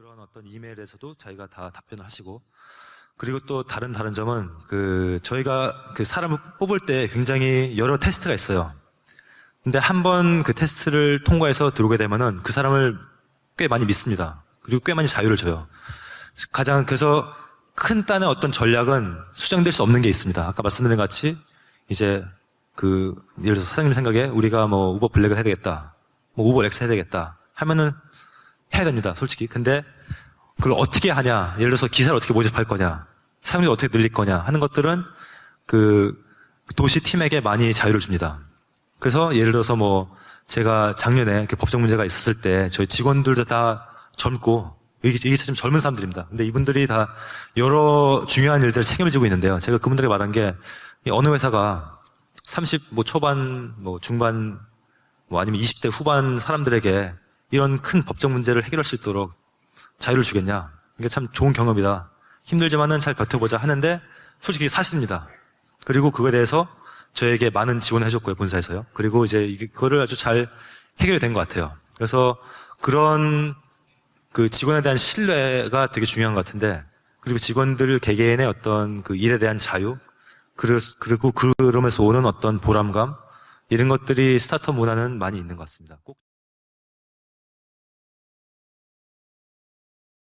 그런 어떤 이메일에서도 자기가 다 답변을 하시고 그리고 또 다른 다른 점은 그 저희가 그 사람을 뽑을 때 굉장히 여러 테스트가 있어요. 근데 한 번 그 테스트를 통과해서 들어오게 되면은 그 사람을 꽤 많이 믿습니다. 그리고 꽤 많이 자유를 줘요. 가장 그래서 큰 딴의 어떤 전략은 수정될 수 없는 게 있습니다. 아까 말씀드린 것 같이 이제 그 예를 들어서 사장님 생각에 우리가 뭐 우버 블랙을 해야 되겠다. 뭐 우버 렉스 해야 되겠다. 하면은 해야 됩니다. 솔직히. 근데 그걸 어떻게 하냐. 예를 들어서 기사를 어떻게 모집할 거냐. 사용자를 어떻게 늘릴 거냐 하는 것들은 그 도시 팀에게 많이 자유를 줍니다. 그래서 예를 들어서 뭐 제가 작년에 그 법적 문제가 있었을 때 저희 직원들도 다 젊고 좀 젊은 사람들입니다. 근데 이분들이 다 여러 중요한 일들을 책임을 지고 있는데요. 제가 그분들에게 말한 게이 어느 회사가 30 뭐 초반 뭐 중반 뭐 아니면 20대 후반 사람들에게 이런 큰 법적 문제를 해결할 수 있도록 자유를 주겠냐. 이게 참 좋은 경험이다. 힘들지만은 잘 버텨보자 하는데 솔직히 사실입니다. 그리고 그거에 대해서 저에게 많은 지원을 해줬고요, 본사에서요. 그리고 이제 그거를 아주 잘 해결이 된 것 같아요. 그래서 그런 그 직원에 대한 신뢰가 되게 중요한 것 같은데, 그리고 직원들 개개인의 어떤 그 일에 대한 자유, 그리- 그리고 그러면서 오는 어떤 보람감, 이런 것들이 스타트업 문화는 많이 있는 것 같습니다. 꼭